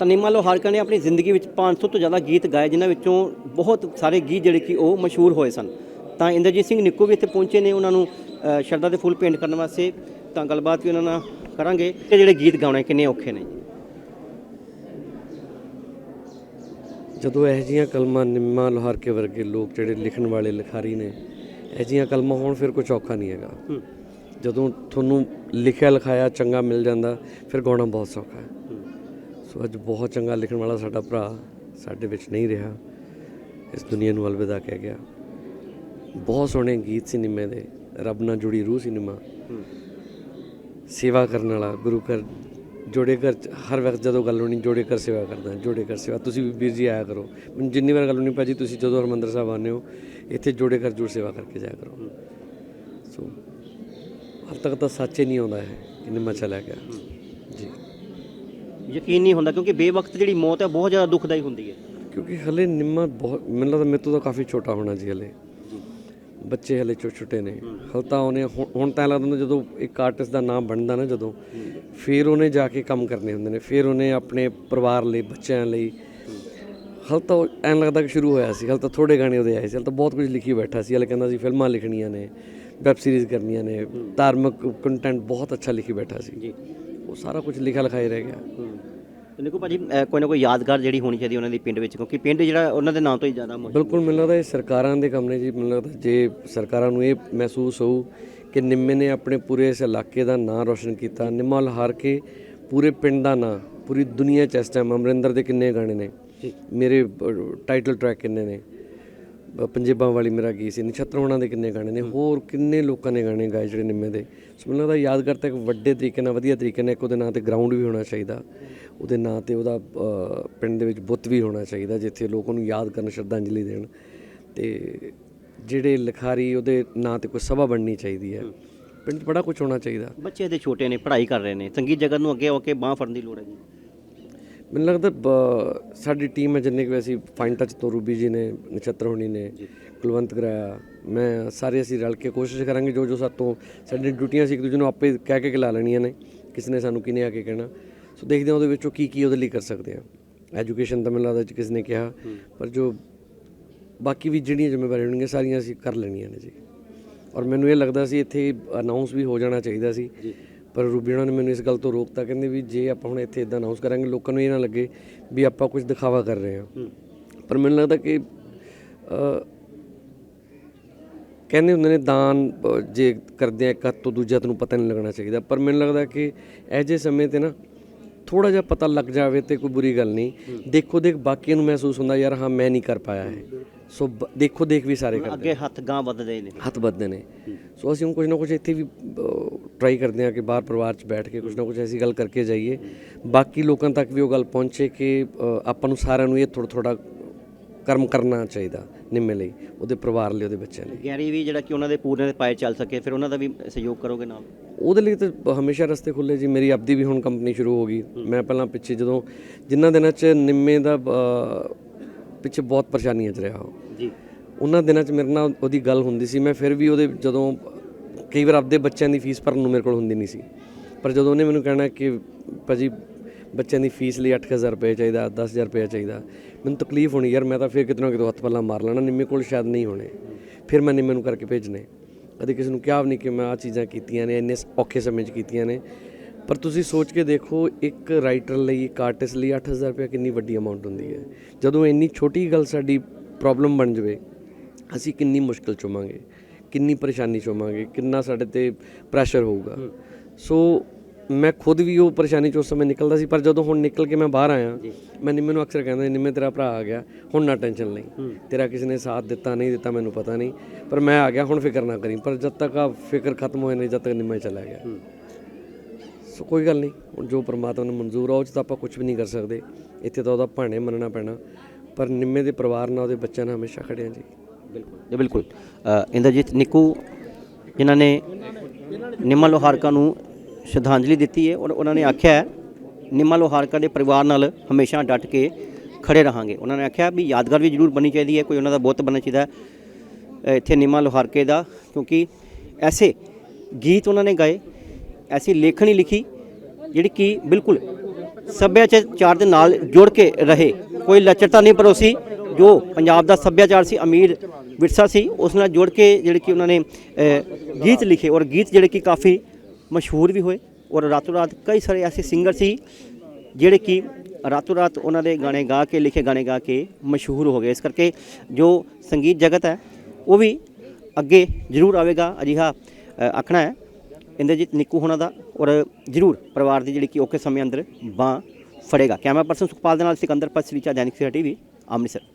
ਤਨੀਮਾ ਲੋਹਾਰਕਾ ਨੇ ਆਪਣੀ ਜ਼ਿੰਦਗੀ ਵਿੱਚ 500 ਤੋਂ ਜ਼ਿਆਦਾ ਗੀਤ ਗਾਏ ਜਿਨ੍ਹਾਂ ਵਿੱਚੋਂ ਬਹੁਤ ਸਾਰੇ ਗੀਤ ਜਿਹੜੇ ਕਿ ਉਹ ਮਸ਼ਹੂਰ ਹੋਏ ਸਨ। ਤਾਂ ਇੰਦਰਜੀਤ ਸਿੰਘ ਨਿੱਕੂ ਵੀ ਇੱਥੇ ਪਹੁੰਚੇ ਨੇ ਉਹਨਾਂ ਨੂੰ ਅ, ਸ਼ਰਧਾ ਦੇ ਫੁੱਲ ਭੇਂਟ ਕਰਨ ਵਾਸਤੇ। ਤਾਂ ਗੱਲਬਾਤ ਵੀ ਉਹਨਾਂ ਨਾਲ ਕਰਾਂਗੇ ਕਿ ਜਿਹੜੇ ਗੀਤ ਗਾਉਣੇ ਕਿੰਨੇ ਔਖੇ ਨੇ। ਜਦੋਂ ਇਹ ਜੀਆਂ ਕਲਮਾਂ ਨਿੰਮਾ ਲੋਹਾਰ ਕੇ ਵਰਗੇ ਲੋਕ ਜਿਹੜੇ ਲਿਖਣ ਵਾਲੇ ਲਿਖਾਰੀ ਨੇ ਇਹ ਜੀਆਂ ਕਲਮਾਂ ਹੋਣ ਫਿਰ ਕੁਝ ਔਖਾ ਨਹੀਂ ਹੈਗਾ। ਜਦੋਂ ਤੁਹਾਨੂੰ ਲਿਖਿਆ ਲਿਖਾਇਆ ਚੰਗਾ ਮਿਲ ਜਾਂਦਾ ਫਿਰ ਗਾਉਣਾ ਬਹੁਤ ਸੌਖਾ ਹੈ। ਸੋ ਅੱਜ ਬਹੁਤ ਚੰਗਾ ਲਿਖਣ ਵਾਲਾ ਸਾਡਾ ਭਰਾ ਸਾਡੇ ਵਿੱਚ ਨਹੀਂ ਰਿਹਾ। ਇਸ ਦੁਨੀਆ ਨੂੰ ਅਲਵਿਦਾ ਕਹਿ ਗਿਆ। ਬਹੁਤ ਸੋਹਣੇ ਗੀਤ ਸੀ ਨਿੰਮੇ ਦੇ, ਰੱਬ ਨਾਲ ਜੁੜੀ ਰੂਹ ਸੀ ਨਿੰਮਾ ਸੇਵਾ ਕਰਨ ਵਾਲਾ, ਗੁਰੂ ਘਰ, ਜੋੜੇ ਘਰ ਹਰ ਵਕਤ ਜਦੋਂ ਗੱਲ ਹੋਣੀ, ਜੋੜੇ ਘਰ ਸੇਵਾ ਕਰਦਾ, ਜੋੜੇ ਘਰ ਸੇਵਾ। ਤੁਸੀਂ ਵੀ ਵੀਰ ਜੀ ਆਇਆ ਕਰੋ। ਮੈਨੂੰ ਜਿੰਨੀ ਵਾਰ ਗੱਲ ਹੋਣੀ ਭਾਜੀ ਤੁਸੀਂ ਜਦੋਂ ਹਰਮੰਦਰ ਸਾਹਿਬ ਆਉਂਦੇ ਹੋ, ਇੱਥੇ ਜੋੜੇ ਘਰ ਜੁੜ ਸੇਵਾ ਕਰਕੇ ਜਾਇਆ ਕਰੋ। ਸੋ ਹਾਲ ਤੱਕ ਤਾਂ ਸੱਚ ਹੀ ਨਹੀਂ ਆਉਂਦਾ ਹੈ ਕਿ ਨਿੰਮਾ ਚਲਾ ਗਿਆ। ਯਕੀਨ ਨਹੀਂ ਹੁੰਦਾ ਕਿਉਂਕਿ ਬੇਵਕਤ ਜਿਹੜੀ ਮੌਤ ਹੈ ਬਹੁਤ ਜ਼ਿਆਦਾ ਦੁਖਦਾਈ ਹੁੰਦੀ ਹੈ। ਕਿਉਂਕਿ ਹਲੇ ਨਿੰਮਾ ਬਹੁਤ ਮੈਨੂੰ ਲੱਗਦਾ ਮੇਰੇ ਤੋਂ ਤਾਂ ਕਾਫੀ ਛੋਟਾ ਹੋਣਾ ਜੀ ਹਲੇ। ਬੱਚੇ ਹਲੇ ਛੋਟੇ ਛੋਟੇ ਨੇ। ਹਲ ਤਾਂ ਉਹਨੇ ਹੁਣ- ਤਾਂ ਲੱਗਦਾ ਹੁੰਦਾ ਜਦੋਂ ਇੱਕ ਆਰਟਿਸਟ ਦਾ ਨਾਮ ਬਣਦਾ ਨਾ ਜਦੋਂ ਫਿਰ ਉਹਨੇ ਜਾ ਕੇ ਕੰਮ ਕਰਨੇ ਹੁੰਦੇ ਨੇ। ਫਿਰ ਉਹਨੇ ਆਪਣੇ ਪਰਿਵਾਰ ਲਈ ਬੱਚਿਆਂ ਲਈ। ਹਲ ਤਾਂ ਐਂ ਲੱਗਦਾ ਕਿ ਸ਼ੁਰੂ ਹੋਇਆ ਸੀ। ਹਲ ਤਾਂ ਥੋੜੇ ਗਾਣੇ ਉਹਦੇ ਆਏ ਸੀ। ਹਲ ਤਾਂ ਬਹੁਤ ਕੁਝ ਲਿਖੀ ਬੈਠਾ ਸੀ। ਹਲੇ ਕਹਿੰਦਾ ਸੀ ਫਿਲਮਾਂ ਲਿਖਣੀਆਂ ਨੇ ਵੈਬ ਸੀਰੀਜ਼ ਕਰਨੀਆਂ ਨੇ। ਧਾਰਮਿਕ ਕੰਟੈਂਟ ਬਹੁਤ ਅੱਛਾ ਲਿਖੀ ਬੈਠਾ ਸੀ। ਜੀ। ਉਹ ਸਾਰਾ ਕੁਝ ਲਿਖਿਆ ਲਿਖਾਈ ਰਹਿ ਗਿਆ। ਤੇ ਦੇਖੋ ਭਾਜੀ ਅ, ਕੋਈ ਨਾ ਕੋਈ ਯਾਦਗਾਰ ਜਿਹੜੀ ਹੋਣੀ ਚਾਹੀਦੀ ਉਹਨਾਂ ਦੀ ਪਿੰਡ ਵਿੱਚ ਕਿਉਂਕਿ ਪਿੰਡ ਜਿਹੜਾ ਉਹਨਾਂ ਦੇ ਨਾਂ ਤੋਂ ਹੀ ਜ਼ਿਆਦਾ ਮਸ਼ਹੂਰ। ਬਿਲਕੁਲ ਮੈਨੂੰ ਲੱਗਦਾ ਇਹ ਸਰਕਾਰਾਂ ਦੇ ਕੰਮ ਨੇ ਜੀ। ਮੈਨੂੰ ਲੱਗਦਾ ਜੇ ਸਰਕਾਰਾਂ ਨੂੰ ਇਹ ਮਹਿਸੂਸ ਹੋਊ ਕਿ ਨਿੰਮੇ ਨੇ ਆਪਣੇ ਪੂਰੇ ਇਸ ਇਲਾਕੇ ਦਾ ਨਾਂ ਰੋਸ਼ਨ ਕੀਤਾ ਨਿੰਮਾ ਹਾਰ ਕੇ ਪੂਰੇ ਪਿੰਡ ਦਾ ਨਾਂ ਪੂਰੀ ਦੁਨੀਆ 'ਚ ਇਸ ਟਾਈਮ ਅਮਰਿੰਦਰ ਦੇ ਕਿੰਨੇ ਗਾਣੇ ਨੇ ਮੇਰੇ ਟਾਈਟਲ ਟਰੈਕ ਕਿੰਨੇ ਨੇ। ਪੰਜੇਬਾਂ ਵਾਲੀ ਮੇਰਾ ਗੀਤ ਸੀ, ਨਛੱਤਰ ਹੋਣਾ ਦੇ ਕਿੰਨੇ ਗਾਣੇ ਨੇ, ਹੋਰ ਕਿੰਨੇ ਲੋਕਾਂ ਨੇ ਗਾਣੇ ਗਾਏ ਜਿਹੜੇ ਨਿੰਮੇ ਦੇ। ਸੋ ਮੈਨੂੰ ਲੱਗਦਾ ਯਾਦਗਾਰ ਤਾਂ ਇੱਕ ਵੱਡੇ ਤਰੀਕੇ ਨਾਲ, ਵਧੀਆ ਤਰੀਕੇ ਨਾਲ ਇੱਕ ਉਹਦੇ ਨਾਂ ਤੇ ਗਰਾਊਂਡ ਵੀ ਹੋਣਾ ਚਾਹੀਦਾ, ਉਹਦੇ ਨਾਂ ਤੇ ਉਹਦਾ ਪਿੰਡ ਦੇ ਵਿੱਚ ਬੁੱਤ ਵੀ ਹੋਣਾ ਚਾਹੀਦਾ, ਜਿੱਥੇ ਲੋਕ ਉਹਨੂੰ ਯਾਦ ਕਰਨ, ਸ਼ਰਧਾਂਜਲੀ ਦੇਣ। ਤੇ ਜਿਹੜੇ ਲਿਖਾਰੀ ਉਹਦੇ ਨਾਂ ਤੇ ਕੋਈ ਸਭਾ ਬਣਨੀ ਚਾਹੀਦੀ ਹੈ, ਪਿੰਡ 'ਚ ਬੜਾ ਕੁਝ ਹੋਣਾ ਚਾਹੀਦਾ। ਬੱਚੇ ਦੇ ਛੋਟੇ ਨੇ, ਪੜ੍ਹਾਈ ਕਰ ਰਹੇ ਨੇ, ਸੰਗੀਤ ਜਗਤ ਨੂੰ ਅੱਗੇ ਹੋ ਕੇ ਬਾਹ ਫੜਨ ਦੀ ਲੋੜ ਹੈ ਜੀ ਮੈਨੂੰ ਲੱਗਦਾ ਸਾਡੀ ਟੀਮ ਹੈ ਜਿੰਨੇ ਕਿ ਅਸੀਂ ਫਾਈਨ ਟੱਚ ਤੋਂ ਰੂਬੀ ਜੀ ਨੇ ਨਛੱਤਰ ਹੋਣੀ ਨੇ ਕੁਲਵੰਤ ਗਰਾਇਆ ਮੈਂ ਸਾਰੇ ਅਸੀਂ ਰਲ ਕੇ ਕੋਸ਼ਿਸ਼ ਕਰਾਂਗੇ ਜੋ ਜੋ ਸਾਤੋਂ ਸਾਡੀ ਡਿਊਟੀਆਂ ਸੀ ਇੱਕ ਦੂਜੇ ਨੂੰ ਆਪੇ ਕਹਿ ਕੇ ਲਾ ਲੈਣੀਆਂ ਨੇ ਕਿਸ ਨੇ ਸਾਨੂੰ ਕਿਨੇ ਆ ਕੇ ਕਹਿਣਾ। ਸੋ ਦੇਖਦੇ ਹਾਂ ਉਹਦੇ ਵਿੱਚੋਂ ਕੀ ਕੀ ਉਹਦੇ ਲਈ ਕਰ ਸਕਦੇ ਆ ਐਜੂਕੇਸ਼ਨ ਤਾਂ ਮੈਨੂੰ ਲੱਗਦਾ ਕਿਸ ਨੇ ਕਿਹਾ ਪਰ ਜੋ ਬਾਕੀ ਵੀ ਜਿਹੜੀਆਂ ਜ਼ਿੰਮੇਵਾਰੀਆਂ ਹੋਣਗੀਆਂ ਸਾਰੀਆਂ ਅਸੀਂ ਕਰ ਲੈਣੀਆਂ ਨੇ ਜੀ। ਔਰ ਮੈਨੂੰ ਇਹ ਲੱਗਦਾ ਸੀ ਇੱਥੇ ਅਨਾਉਂਸ ਵੀ ਹੋ ਜਾਣਾ ਚਾਹੀਦਾ ਸੀ। ਪਰ ਰੂਬੀਣਾ ਨੇ ਮੈਨੂੰ ਇਸ ਗੱਲ ਤੋਂ ਰੋਕਤਾ ਕਹਿੰਦੇ ਵੀ ਜੇ ਆਪਾਂ ਹੁਣ ਇੱਥੇ ਇਦਾਂ ਅਨਾਉਂਸ ਕਰਾਂਗੇ ਲੋਕਾਂ ਨੂੰ ਇਹ ਨਾ ਲੱਗੇ ਵੀ ਆਪਾਂ ਕੁਝ ਦਿਖਾਵਾ ਕਰ ਰਹੇ ਹਾਂ। ਪਰ ਮੈਨੂੰ ਲੱਗਦਾ ਕਿ ਕਹਿੰਦੇ ਹੁੰਦੇ ਨੇ ਦਾਨ ਜੇ ਕਰਦੇ ਆ ਇੱਕ ਹੱਥ ਤੋਂ ਦੂਜਾ ਤੈਨੂੰ ਪਤਾ ਨਹੀਂ ਲੱਗਣਾ ਚਾਹੀਦਾ। ਪਰ ਮੈਨੂੰ ਲੱਗਦਾ ਕਿ ਇਹ ਜੇ ਸਮੇਂ ਤੇ ਨਾ ਥੋੜਾ ਜਿਹਾ ਪਤਾ ਲੱਗ ਜਾਵੇ ਤੇ ਕੋਈ ਬੁਰੀ ਗੱਲ ਨਹੀਂ। ਦੇਖੋ ਦੇਖ ਬਾਕੀਆਂ ਨੂੰ ਮਹਿਸੂਸ ਹੁੰਦਾ ਯਾਰ ਹਾਂ ਮੈਂ ਨਹੀਂ ਕਰ ਪਾਇਆ ਹੈ ਸੋ ਦੇਖੋ ਦੇਖ ਵੀ ਸਾਰੇ ਕਰਦੇ ਅੱਗੇ ਹੱਥ ਗਾਂ ਵੱਧਦੇ ਨੇ। ਹੱਥ ਵੱਧਦੇ ਨੇ। ਸੋ ਅਸੀਂ ਕੁਝ ਨਾ ਕੁਝ ਇੱਥੇ ਵੀ ਟਰਾਈ ਕਰਦੇ ਹਾਂ ਕਿ ਬਾਹਰ ਪਰਿਵਾਰ 'ਚ ਬੈਠ ਕੇ ਕੁਝ ਨਾ ਕੁਝ ਐਸੀ ਗੱਲ ਕਰਕੇ ਜਾਈਏ। ਬਾਕੀ ਲੋਕਾਂ ਤੱਕ ਵੀ ਉਹ ਗੱਲ ਪਹੁੰਚੇ ਕਿ ਆਪਾਂ ਨੂੰ ਸਾਰਿਆਂ ਨੂੰ ਇਹ ਥੋੜਾ ਥੋੜਾ ਕਰਮ ਕਰਨਾ ਚਾਹੀਦਾ ਨਿੰਮੇ ਲਈ ਉਹਦੇ ਪਰਿਵਾਰ ਲਈ ਉਹਦੇ ਬੱਚਿਆਂ ਲਈ। ਗੈਰੀ ਵੀ ਜਿਹੜਾ ਕਿ ਉਹਨਾਂ ਦੇ ਪੂਰੇ ਦੇ ਪਾਏ ਚੱਲ ਸਕੇ ਫਿਰ ਉਹਨਾਂ ਦਾ ਵੀ ਸਹਿਯੋਗ ਕਰੋਗੇ ਨਾਲ? ਉਹਦੇ ਲਈ ਤਾਂ ਹਮੇਸ਼ਾ ਰਸਤੇ ਖੁੱਲੇ ਜੀ ਮੇਰੀ ਆਪਦੀ ਵੀ ਹੁਣ ਕੰਪਨੀ ਸ਼ੁਰੂ ਹੋ ਗਈ। ਮੈਂ ਪਹਿਲਾਂ ਪਿੱਛੇ ਜਦੋਂ ਜਿਨ੍ਹਾਂ ਦਿਨਾਂ 'ਚ ਨਿੰਮੇ ਦਾ ਪਿੱਛੇ ਬਹੁਤ ਪਰੇਸ਼ਾਨੀਆਂ 'ਚ ਰਿਹਾ ਜੀ। ਉਹਨਾਂ ਦਿਨਾਂ 'ਚ ਮੇਰੇ ਨਾਲ ਉਹਦੀ ਗੱਲ ਹੁੰਦੀ ਸੀ ਮੈਂ ਫਿਰ ਵੀ ਉਹਦੇ ਜਦੋਂ ਕਈ ਵਾਰ ਆਪਦੇ ਬੱਚਿਆਂ ਦੀ ਫੀਸ ਭਰਨ ਨੂੰ ਮੇਰੇ ਕੋਲ ਹੁੰਦੀ ਨਹੀਂ ਸੀ। ਪਰ ਜਦੋਂ ਉਹਨੇ ਮੈਨੂੰ ਕਹਿਣਾ ਕਿ ਭਾਜੀ ਬੱਚਿਆਂ ਦੀ ਫੀਸ ਲਈ 8000 ਰੁਪਏ ਚਾਹੀਦਾ 10000 ਰੁਪਏ ਚਾਹੀਦਾ, ਮੈਨੂੰ ਤਕਲੀਫ ਹੋਣੀ ਯਾਰ, ਮੈਂ ਤਾਂ ਫਿਰ ਕਿਤਨਾ ਕਿਤੋਂ ਹੱਥ ਪੱਲਾ ਮਾਰ ਲੈਣਾ, ਨਿੰਮੇ ਕੋਲ ਸ਼ਾਇਦ ਨਹੀਂ ਹੋਣੇ। ਫਿਰ ਮੈਂ ਨਿੰਮੇ ਨੂੰ ਕਰਕੇ ਭੇਜਣੇ ਕਦੇ ਕਿਸੇ ਨੂੰ ਕਿਹਾ ਵੀ ਨਹੀਂ ਕਿ ਮੈਂ ਆ ਚੀਜ਼ਾਂ ਕੀਤੀਆਂ ਨੇ, ਇੰਨੇ ਔਖੇ ਸਮੇਂ 'ਚ ਕੀਤੀਆਂ ਨੇ। ਪਰ ਤੁਸੀਂ ਸੋਚ ਕੇ ਦੇਖੋ, ਇੱਕ ਰਾਈਟਰ ਲਈ, ਇੱਕ ਆਰਟਿਸਟ ਲਈ 8000 ਰੁਪਏ ਕਿੰਨੀ ਵੱਡੀ ਅਮਾਉਂਟ ਹੁੰਦੀ ਹੈ। ਜਦੋਂ ਇੰਨੀ ਛੋਟੀ ਗੱਲ ਸਾਡੀ ਪ੍ਰੋਬਲਮ ਬਣ ਜਾਵੇ, ਅਸੀਂ ਕਿੰਨੀ ਮੁਸ਼ਕਲ ਚੁਮਾਂਗੇ। ਕਿੰਨੀ ਪਰੇਸ਼ਾਨੀ ਚੁਮਾਂਗੇ ਕਿੰਨਾ ਸਾਡੇ ਤੇ ਪ੍ਰੈਸ਼ਰ ਹੋਊਗਾ। ਸੋ ਮੈਂ ਖੁਦ ਵੀ ਉਹ ਪਰੇਸ਼ਾਨੀ ਚੋਂ ਉਸ ਸਮੇਂ ਨਿਕਲਦਾ ਸੀ ਪਰ ਜਦੋਂ ਹੁਣ ਨਿਕਲ ਕੇ ਮੈਂ ਬਾਹਰ ਆਇਆ ਮੈਂ ਨਿੰਮੇ ਨੂੰ ਅਕਸਰ ਕਹਿੰਦਾ ਨਿੰਮੇ ਤੇਰਾ ਭਰਾ ਆ ਗਿਆ ਹੁਣ ਨਾ ਟੈਨਸ਼ਨ ਲਈ। ਤੇਰਾ ਕਿਸੇ ਨੇ ਸਾਥ ਦਿੱਤਾ ਨਹੀਂ ਦਿੱਤਾ ਮੈਨੂੰ ਪਤਾ ਨਹੀਂ। ਪਰ ਮੈਂ ਆ ਗਿਆ ਹੁਣ ਫਿਕਰ ਨਾ ਕਰੀ। ਪਰ ਜਦ ਤੱਕ ਆ ਫਿਕਰ ਖਤਮ ਹੋਏ ਨਹੀਂ ਜਦ ਤੱਕ ਨਿੰਮਾ ਚਲਾ ਗਿਆ। ਸੋ ਕੋਈ ਗੱਲ ਨਹੀਂ ਹੁਣ ਜੋ ਪ੍ਰਮਾਤਮਾ ਨੂੰ ਮਨਜ਼ੂਰ ਆ ਉਹ 'ਚ ਤਾਂ ਆਪਾਂ ਕੁਝ ਵੀ ਨਹੀਂ ਕਰ ਸਕਦੇ। ਇੱਥੇ ਤਾਂ ਉਹਦਾ ਭਾਣੇ ਮੰਨਣਾ ਪੈਣਾ। ਪਰ ਨਿੰਮੇ ਦੇ ਪਰਿਵਾਰ ਨਾਲ ਉਹਦੇ ਬੱਚਿਆਂ ਨਾਲ ਹਮੇਸ਼ਾ ਖੜੇ ਹਾਂ ਜੀ। ਬਿਲਕੁਲ। ਬਿਲਕੁਲ। ਇੰਦਰਜੀਤ ਨਿੱਕੂ ਜਿਨ੍ਹਾਂ ਨੇ ਨਿਮਾ ਲੋਹਾਰਕਾ ਨੂੰ ਸ਼ਰਧਾਂਜਲੀ ਦਿੱਤੀ ਹੈ ਔਰ ਉਹਨਾਂ ਨੇ ਆਖਿਆ ਹੈ, ਨਿਮਾ ਲੋਹਾਰਕਾ ਦੇ ਪਰਿਵਾਰ ਨਾਲ ਹਮੇਸ਼ਾ ਡਟ ਕੇ ਖੜੇ ਰਹਾਂਗੇ। ਉਹਨਾਂ ਨੇ ਆਖਿਆ ਵੀ ਯਾਦਗਾਰ ਵੀ ਜ਼ਰੂਰ ਬਣਨੀ ਚਾਹੀਦੀ ਹੈ ਕੋਈ ਉਹਨਾਂ ਦਾ ਬੁੱਤ ਬਣਨਾ ਚਾਹੀਦਾ ਇੱਥੇ ਨਿਮਾ ਲੋਹਾਰਕੇ ਦਾ ਕਿਉਂਕਿ ਐਸੇ ਗੀਤ ਉਹਨਾਂ ਨੇ ਗਾਏ ਐਸੀ ਲੇਖਣੀ ਲਿਖੀ ਜਿਹੜੀ ਕਿ ਬਿਲਕੁਲ ਸੱਭਿਆਚਾਰ ਦੇ ਨਾਲ ਜੁੜ ਕੇ ਰਹੇ। ਕੋਈ ਲੱਚਰਤਾ ਨਹੀਂ ਪਰੋਸੀ ਜੋ ਪੰਜਾਬ ਦਾ ਸੱਭਿਆਚਾਰ ਸੀ, ਅਮੀਰ ਵਿਰਸਾ ਸੀ, ਉਸ ਨਾਲ ਜੋੜ ਕੇ ਜਿਹੜੇ ਕਿ ਉਹਨਾਂ ਨੇ ਗੀਤ ਲਿਖੇ ਔਰ ਗੀਤ ਜਿਹੜੇ ਕਿ ਕਾਫੀ ਮਸ਼ਹੂਰ ਵੀ ਹੋਏ ਔਰ ਰਾਤੋਂ ਰਾਤ ਕਈ ਸਾਰੇ ਐਸੇ ਸਿੰਗਰ ਸੀ ਜਿਹੜੇ ਕਿ ਰਾਤੋਂ ਰਾਤ ਉਹਨਾਂ ਦੇ ਗਾਣੇ ਗਾ ਕੇ, ਲਿਖੇ ਗਾਣੇ ਗਾ ਕੇ ਮਸ਼ਹੂਰ ਹੋ ਗਏ। ਇਸ ਕਰਕੇ ਜੋ ਸੰਗੀਤ ਜਗਤ ਹੈ, ਉਹ ਵੀ ਅੱਗੇ ਜ਼ਰੂਰ ਆਵੇਗਾ। ਅਜਿਹਾ ਆਖਣਾ ਹੈ। ਇੰਦਰਜੀਤ ਨਿੱਕੂ ਹੋਣਾ ਦਾ ਔਰ ਜ਼ਰੂਰ ਪਰਿਵਾਰ ਦੀ ਜਿਹੜੀ ਕਿ ਔਖੇ ਸਮੇਂ ਅੰਦਰ ਬਾਹ ਫੜੇਗਾ। ਕੈਮਰਾ ਪਰਸਨ ਸੁਖਪਾਲ ਦੇ ਨਾਲ ਸਿਕੰਦਰ ਪਸਰੀਚਾ ਦੈਨਿਕ ਸਵੇਰਾ ਟੀਵੀ, ਅੰਮ੍ਰਿਤਸਰ।